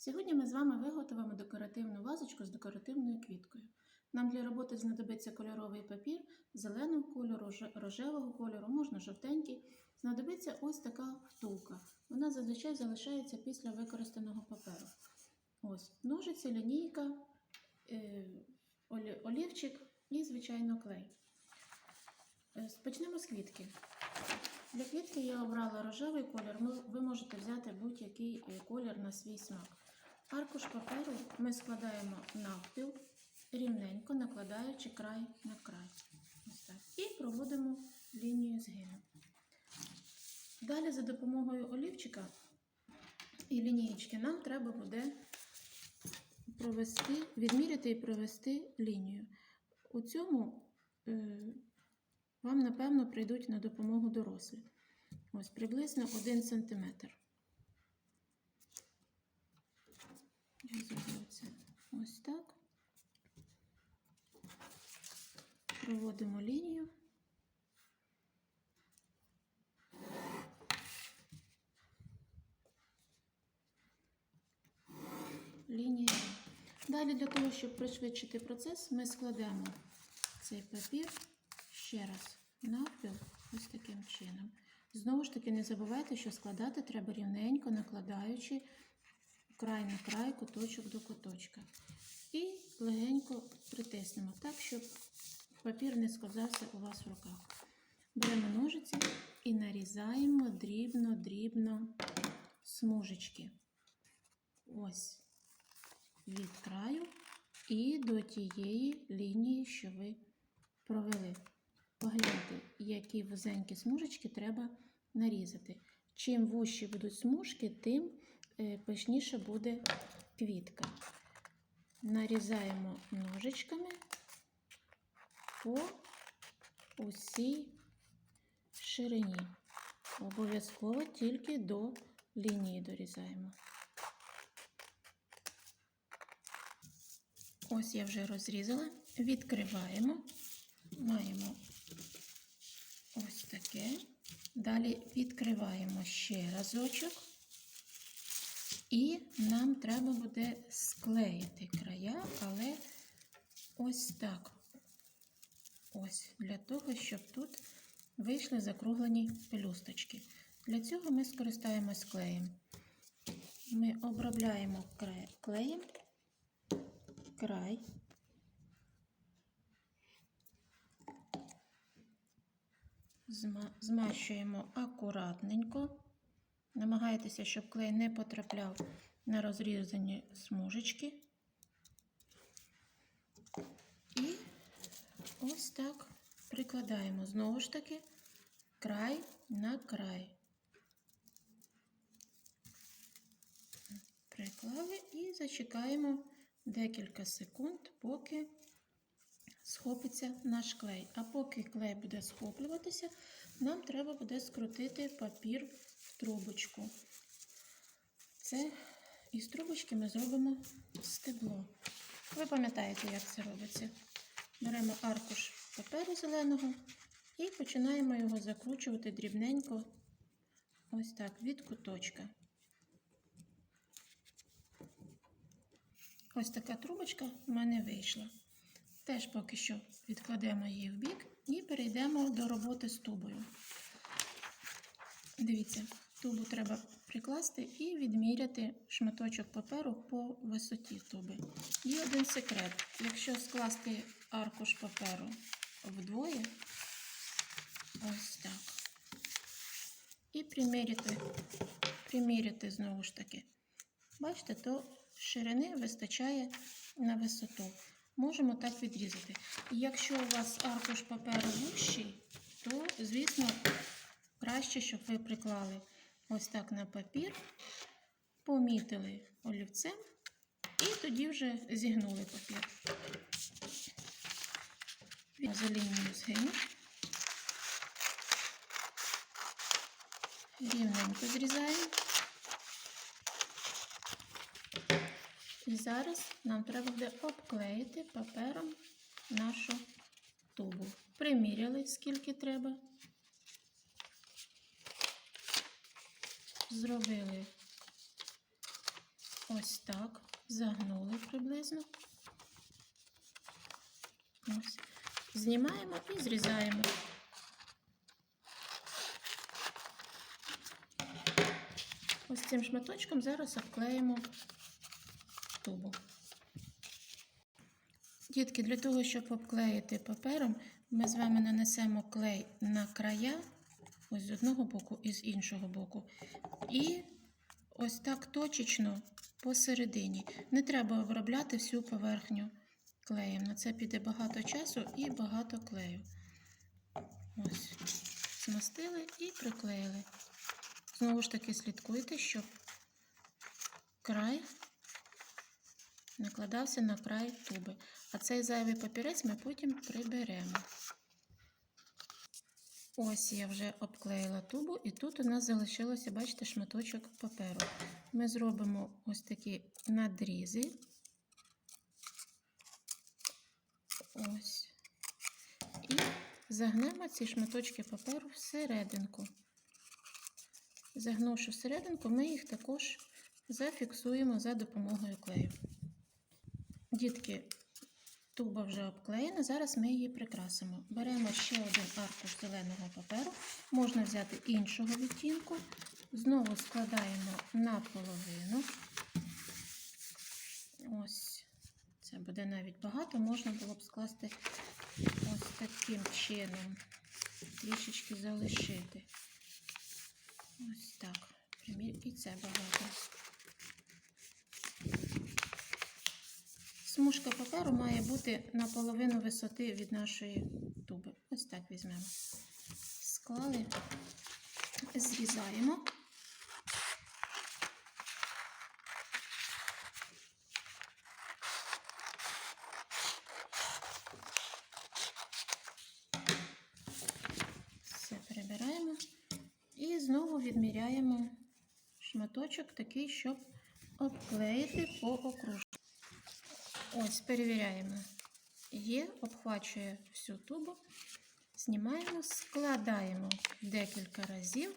Сьогодні ми з вами виготовимо декоративну вазочку з декоративною квіткою. Нам для роботи знадобиться кольоровий папір зеленого кольору, рожевого кольору, можна жовтенький. Знадобиться ось така втулка. Вона зазвичай залишається після використаного паперу. Ось ножиці, лінійка, е, олівчик і, звичайно, клей. Е, Почнемо з квітки. Для квітки я обрала рожевий колір. Ви можете взяти будь-який е, колір на свій смак. Аркуш паперу ми складаємо навпіл, рівненько накладаючи край на край. Ось так. І проводимо лінію згину. Далі за допомогою олівчика і лінієчки нам треба буде провести, відміряти і провести лінію. У цьому е, вам, напевно, прийдуть на допомогу дорослі. Ось приблизно 1 см. Я ось так. Проводимо лінію. Лінія. Далі для того, щоб пришвидшити процес, ми складемо цей папір ще раз навпіл ось таким чином. Знову ж таки, не забувайте, що складати треба рівненько, накладаючи край на край, куточок до куточка. І легенько притиснемо так, щоб папір не сковзався у вас в руках. Беремо ножиці і нарізаємо дрібно-дрібно смужечки. Ось від краю і до тієї лінії, що ви провели. Погляньте, які вузенькі смужечки треба нарізати. Чим вужчі будуть смужки, тим пишніше буде квітка. Нарізаємо ножичками по усій ширині. Обов'язково тільки до лінії дорізаємо. Ось я вже розрізала, відкриваємо, маємо ось таке. Далі відкриваємо ще разочок, і нам треба буде склеїти края, але ось так. Ось для того, щоб тут вийшли закруглені пелюсточки. Для цього ми скористаємось клеєм. Ми обробляємо клеєм край. Зма- Змащуємо акуратненько. Намагайтеся, щоб клей не потрапляв на розрізані смужечки. І ось так прикладаємо знову ж таки край на край. Приклали і зачекаємо декілька секунд, поки схопиться наш клей. А поки клей буде схоплюватися, нам треба буде скрутити папір трубочку. Це із трубочки ми зробимо стебло. Ви пам'ятаєте, як це робиться. Беремо аркуш паперу зеленого і починаємо його закручувати дрібненько, ось так, від куточка. Ось така трубочка в мене вийшла. Теж поки що відкладемо її в бік і перейдемо до роботи з тубою. Дивіться, тубу треба прикласти і відміряти шматочок паперу по висоті туби. Є один секрет. Якщо скласти аркуш паперу вдвоє, ось так, і приміряти, приміряти знову ж таки. Бачите, то ширини вистачає на висоту. Можемо так відрізати. Якщо у вас аркуш паперу вущий, то, звісно, краще, щоб ви приклали ось так на папір, помітили олівцем і тоді вже зігнули папір. За лінію згину. Рівненько зрізаємо. І зараз нам треба буде обклеїти папером нашу тубу. Приміряли, скільки треба. Зробили ось так, загнули приблизно. Ось. Знімаємо і зрізаємо. Ось цим шматочком зараз обклеїмо тубу. Дітки, для того, щоб обклеїти папером, ми з вами нанесемо клей на края, ось з одного боку і з іншого боку. І ось так точечно посередині. Не треба обробляти всю поверхню клеєм. На це піде багато часу і багато клею. Ось, змастили і приклеїли. Знову ж таки, слідкуйте, щоб край накладався на край туби. А цей зайвий папірець ми потім приберемо. Ось я вже обклеїла тубу, і тут у нас залишилося, бачите, шматочок паперу. Ми зробимо ось такі надрізи. Ось. І загнемо ці шматочки паперу всерединку. Загнувши всерединку, ми їх також зафіксуємо за допомогою клею. Дітки, туба вже обклеєна, зараз ми її прикрасимо. Беремо ще один аркуш зеленого паперу, можна взяти іншого відтінку. Знову складаємо наполовину. Ось, це буде навіть багато, можна було б скласти ось таким чином, трішечки залишити. Ось так. І це багато. Смужка паперу має бути наполовину висоти від нашої туби. Ось так візьмемо. Склали, зрізаємо. Все перебираємо. І знову відміряємо шматочок такий, щоб обклеїти по окружку. Ось, перевіряємо. Є, обхвачує всю тубу. Знімаємо, складаємо декілька разів.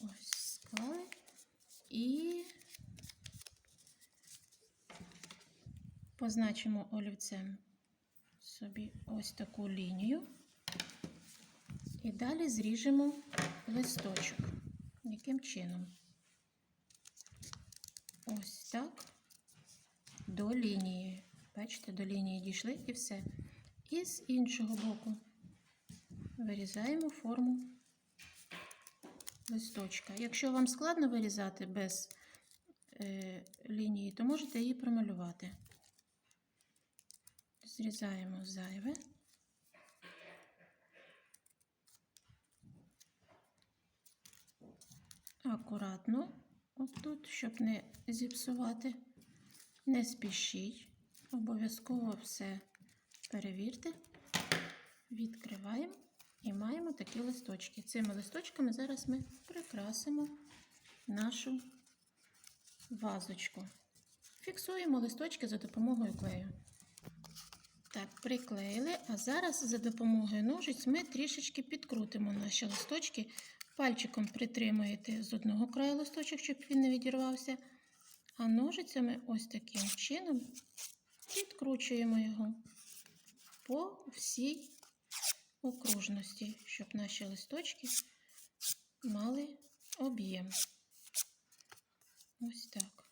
Ось, склали. І позначимо олівцем собі ось таку лінію. І далі зріжемо листочок. Яким чином? Ось так. До лінії. Бачите, до лінії дійшли і все. І з іншого боку вирізаємо форму листочка. Якщо вам складно вирізати без е, лінії, то можете її промалювати. Зрізаємо зайве. Акуратно, отут, щоб не зіпсувати, не спішіть. Обов'язково все перевірте. Відкриваємо і маємо такі листочки. Цими листочками зараз ми прикрасимо нашу вазочку. Фіксуємо листочки за допомогою клею. Так, приклеїли, а зараз за допомогою ножиць ми трішечки підкрутимо наші листочки. Пальчиком притримуєте з одного краю листочок, щоб він не відірвався. А ножицями ось таким чином підкручуємо його по всій окружності, щоб наші листочки мали об'єм. Ось так.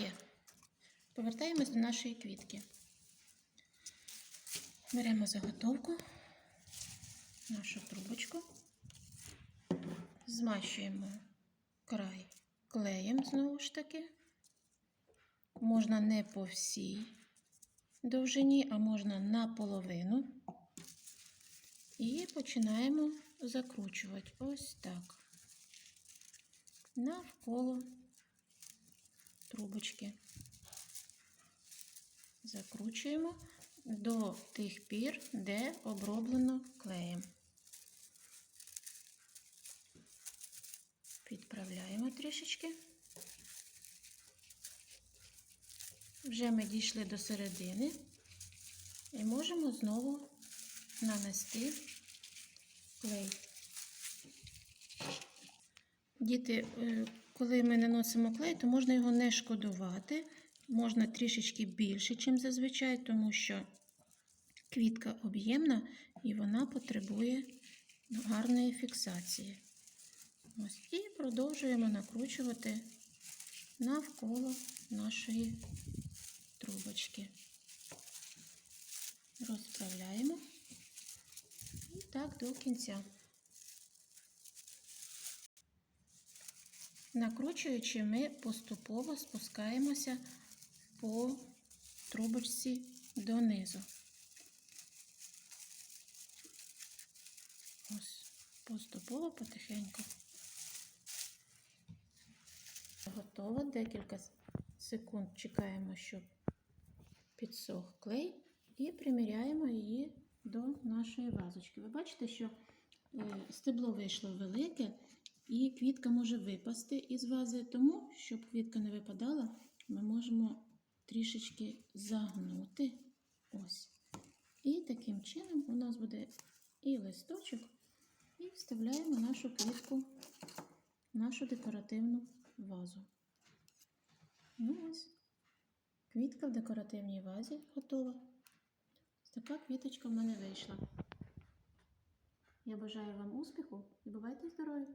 Є. Повертаємось до нашої квітки. Беремо заготовку, нашу трубочку, змащуємо край клеєм знову ж таки. Можна не по всій довжині, а можна наполовину. І починаємо закручувати ось так навколо трубочки. Закручуємо до тих пір, де оброблено клеєм. Підправляємо трішечки. Вже ми дійшли до середини і можемо знову нанести клей. Діти, е, коли ми наносимо клей, то можна його не шкодувати. Можна трішечки більше, ніж зазвичай, тому що квітка об'ємна і вона потребує гарної фіксації. Ось, і продовжуємо накручувати навколо нашої трубочки. Розправляємо і так до кінця. Накручуючи, ми поступово спускаємося по трубочці донизу. Ось, поступово, потихеньку. Готово. Декілька секунд чекаємо, щоб підсох клей, і приміряємо її до нашої вазочки. Ви бачите, що е, стебло вийшло велике, і квітка може випасти із вази, тому, щоб квітка не випадала, ми можемо трішечки загнути. Ось. І таким чином у нас буде і листочок, і вставляємо нашу квітку нашу декоративну вазу. Ну ось, квітка в декоративній вазі готова. Така квіточка в мене вийшла. Я бажаю вам успіху і бувайте здорові!